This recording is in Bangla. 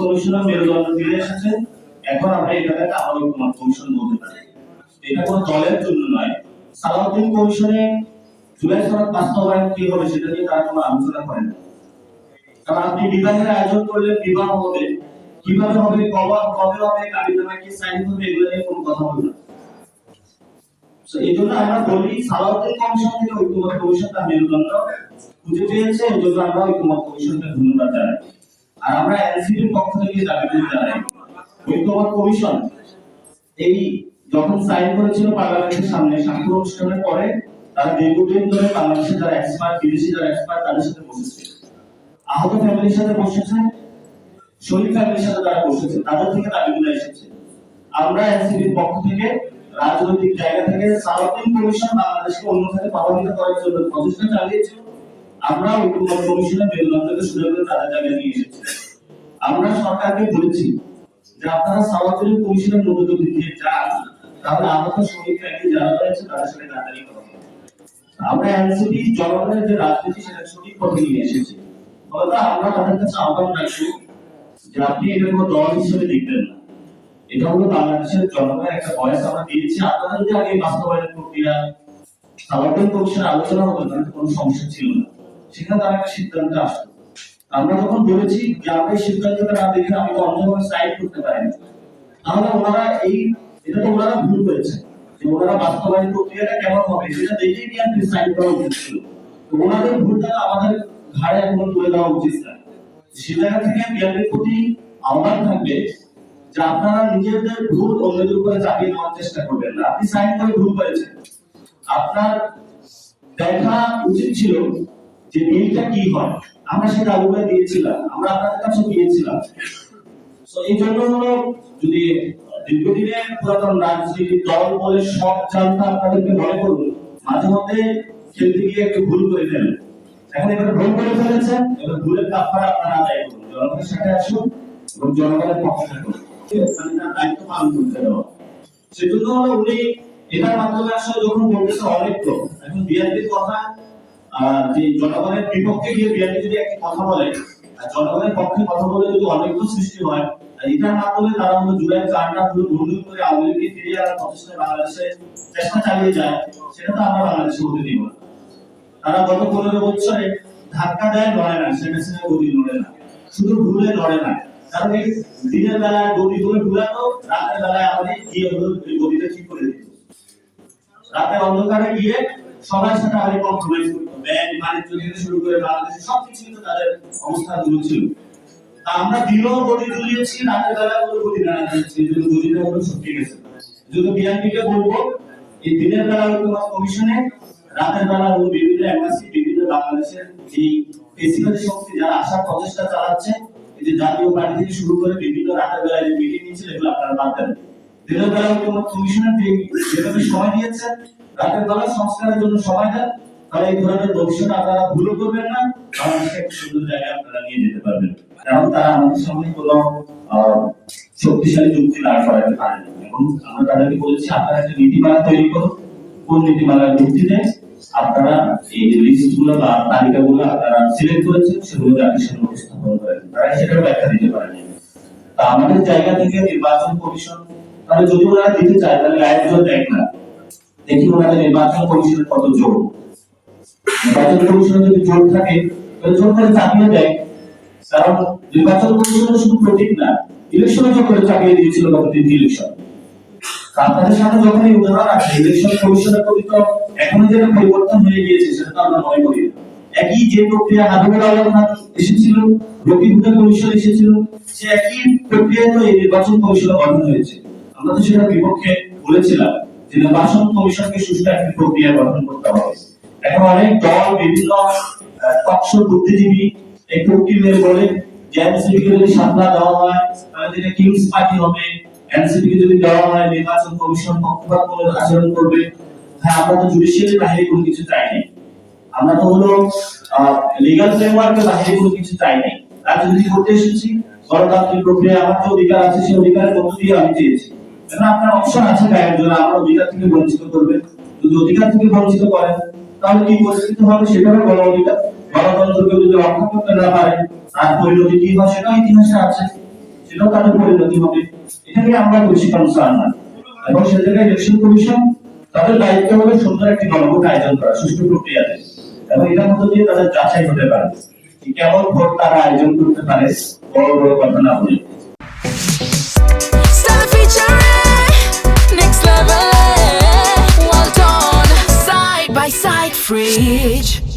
কমিশনের মেরুদণ্ড ফিরে এসেছে। এখন আমরা আবার কমিশন বলতে পারি। এটা কোনো দলের জন্য নয়। সালাউদ্দিন কমিশনে জুলাই বাস্তবায়ন কি হবে সেটা নিয়ে তারা কোনো আলোচনা করে না। কারণ আপনি বিবাহের আয়োজন করলে বিবাহ হবে। কীভাবে হবে, কবে হবে কি সাইন এগুলো নিয়ে কোনো কথা না। এই জন্য আমরা বলি সালাউদ্দিন কমিশন থেকে ঐক্যমত কমিশন তার মেরুদণ্ড খুঁজে পেয়েছে। এই জন্য আমরা কমিশনকে ধন্যবাদ জানাই। আর আমরা পক্ষ থেকে দাবি কমিশন এই যখন সাইন করেছিল পার্লামেন্টের সামনে স্বাক্ষর অনুষ্ঠানের পরে দীর্ঘদিন ধরে যারা এক্সপার্ট বিদেশি যারা এক্সপার্ট তাদের সাথে বসেছে। আহত ফ্যামিলির সাথে বসেছে, শহীদ ফ্যামিলির সাথে তারা বসেছে, তাদের থেকে দাবিগুলো এসেছে। আমরা এনসিপির পক্ষ থেকে রাজনৈতিক জায়গা থেকে সালাউদ্দিন কমিশন বাংলাদেশকে অন্য করার জন্য প্রচেষ্টা চালিয়েছিল আমরা ঐক্যমত কমিশনের মেরুদণ্ডকে সুযোগ করে তাদের জায়গায় নিয়ে এসেছি। আমরা সরকারকে বলেছি যে আপনারা সালাউদ্দিন কমিশনের যদি দিয়ে যান, তাহলে আহত শহীদ ফ্যামিলি যারা রয়েছে তাদের সাথে গাদারি করা। আমরা এনসিপি জনগণের যে রাজনীতি, সেটা সঠিক পথে নিয়ে এসেছি। হয়তো আমরা তাদের কাছে আহ্বান যে আপনি এটা কোনো দল হিসেবে দেখবেন না। এটা হলো বাংলাদেশের জনগণের একটা বয়স আমরা দিয়েছি। আপনারা যদি আগে বাস্তবায়নের প্রক্রিয়া সালাউদ্দিন কমিশনের আলোচনা হতো, তাহলে কোনো সমস্যা ছিল না। সেখানে তারা একটা সিদ্ধান্তে আসতো আমরা যখন বলেছি যে সিদ্ধান্তটা না দেখে আমি অন্যভাবে সাইড করতে পারি তাহলে ওনারা এই এটা তো ওনারা ভুল করেছে যে ওনারা বাস্তবায়ন প্রক্রিয়াটা কেমন হবে, সেটা দেখেই বিএনপি সাইড করা উচিত ছিল ওনাদের ভুলটা আমাদের ঘাড়ে এখন তুলে দেওয়া উচিত না। থেকে প্রতি আহ্বান থাকবে যে আপনারা নিজেদের ভুল অন্যদের উপরে চাপিয়ে দেওয়ার চেষ্টা করবেন না। আপনি সাইন করে ভুল করেছেন। আপনার দেখা উচিত ছিল যে বিলটা কি হয়? আমরা সেটা আগুনে দিয়েছিলাম, আমরা আপনাদের কাছে দিয়েছিলাম। তো এই জন্য হলো যদি দীর্ঘদিনের পুরাতন রাজনীতি দল বলে সব জানতা আপনাদেরকে মনে করুন, মাঝে মধ্যে খেলতে গিয়ে একটু ভুল করে ফেলেন। এখন এবার ভুল করে ফেলেছেন, এবার ভুলের কাপড় আপনারা আদায় করুন। জনগণের সাথে আসুন এবং জনগণের পক্ষে থাকুন। মানে সেজন্য উনি এটার মাধ্যমে আসলে যখন বলতেছে অনেক লোক, এখন বিএনপির কথা জনগণের বিপক্ষে গিয়ে বিএনপি যদি একটি কথা বলে জনগণের পক্ষে কথা বলে যদি অনৈক্য সৃষ্টি হয় এটার তারা হলো জুলাই চারটা পুরো করে আওয়ামী লীগকে ফিরিয়ে আনার প্রচেষ্টা বাংলাদেশে চেষ্টা চালিয়ে যায়, সেটা তো আমরা বাংলাদেশে হতে দিব না। তারা গত পনেরো বছরে ধাক্কা দেয়, লড়ে না সেটা সেটা গদি লড়ে না, শুধু ভুলে লড়ে না। কারণ এই দিনের বেলায় গদি ধরে ভুলাতো রাতের বেলায় আমাদের গিয়ে হলো গদিটা ঠিক করে দিত। রাতের অন্ধকারে গিয়ে সবার সাথে আগে কম্প্রোমাইজ করতো ব্যাংক, বাণিজ্য থেকে শুরু করে বাংলাদেশে সবকিছু কিন্তু তাদের অবস্থা গুলো ছিল আমরা দিনও গদি ঝুলিয়েছি রাতের বেলা কোনো গদি না দিয়েছি জন্য গদিটা হলো সত্যি গেছে। যদি বিএনপিকে বলব, এই দিনের বেলা ঐক্যমত কমিশনে, রাতের বেলা হলো বিভিন্ন এম্বাসি বিভিন্ন বাংলাদেশের এই ফেসিবাদী শক্তি যারা আসার প্রচেষ্টা চালাচ্ছে, এই যে জাতীয় পার্টি থেকে শুরু করে বিভিন্ন রাতের বেলায় যে মিটিং নিচ্ছিল এগুলো আপনারা বাদ দেন। দিনের কমিশনের যে সময় রাতের বেলা সংস্কারের জন্য সময় দেন, তাহলে এই ধরনের ভবিষ্যতে আপনারা ভুলও করবেন না সুন্দর জায়গায় আপনারা নিয়ে যেতে পারবেন। কারণ তারা আমাদের সামনে কোনো শক্তিশালী যুক্তি করাতে পারে না আমরা তাদেরকে আপনারা একটা নীতিমালা তৈরি করুন। কোন নীতিমালার ভিত্তিতে আপনারা এই লিস্টগুলো বা তালিকাগুলো আপনারা সিলেক্ট করেছেন, সেগুলো জাতির উপস্থাপন করেন। তারা সেটার ব্যাখ্যা দিতে পারেন। তা আমাদের জায়গা থেকে নির্বাচন কমিশন তাহলে যদি ওনারা দিতে চায়, তাহলে আয়োজন দেখ না। দেখি ওনাদের নির্বাচন কমিশনের কত জোর। নির্বাচন কমিশনের যদি জোর থাকে, তাহলে জোর করে চাপিয়ে দেয়। কারণ নির্বাচন কমিশনের শুধু প্রতীক না ইলেকশনে জোর করে চাপিয়ে দিয়েছিল গত তিনটি ইলেকশন সামনে যখন এই উদাহরণ আছে ইলেকশন কমিশনের প্রতি তো এখনও যেটা পরিবর্তন হয়ে গিয়েছে, সেটা তো আমরা মনে করি। একই যে প্রক্রিয়া হাবিবুল আলম খান এসেছিল, রকিবুদ্দিন কমিশন এসেছিল, সে একই প্রক্রিয়ায় তো এই নির্বাচন কমিশন গঠন হয়েছে। আমরা তো বিপক্ষে বলেছিলাম যে নির্বাচন কমিশনকে সুষ্ঠু একটি প্রক্রিয়া গঠন করতে হবে। এখন অনেক দল, বিভিন্ন বুদ্ধিজীবী বলে যে যদি সাপলা দেওয়া হয়, তাহলে যেটা কিংস পার্টি হবে। যদি দেওয়া হয়, নির্বাচন কমিশন আচরণ করবে। হ্যাঁ আমরা তো কোনো কিছু চাই নাই আমরা তো হলো লিগাল ফ্রেমওয়ার্কের বাইরে কোনো কিছু চাই নাই রাজনীতি করতে এসেছি? গণতান্ত্রিক প্রক্রিয়া আমার যে অধিকার আছে, সেই অধিকারের মধ্য দিয়ে আমি চেয়েছি। আপনার অপশন আছে গায়ের জন্য আমার অধিকার থেকে বঞ্চিত করবেন। যদি অধিকার থেকে বঞ্চিত করেন, তাহলে কি পরিস্থিতি হবে? সেটাও গণ অধিকার। গণতন্ত্রকে যদি রক্ষা করতে না পারে তার পরিণতি কি হয় সেটাও ইতিহাসে আছে। সেটাও তাদের পরিণতি হবে। এটা নিয়ে আমরা বেশি কনসার্ন না এবং সে জায়গায় ইলেকশন কমিশন তাদের দায়িত্ব হলো সুন্দর একটি গণভোট আয়োজন করা, সুষ্ঠু প্রক্রিয়াতে। এবং এটার মধ্য দিয়ে তাদের যাচাই হতে পারে কেমন ভোট তারা আয়োজন করতে পারে। বড় বড় কথা না বলে। Fridge.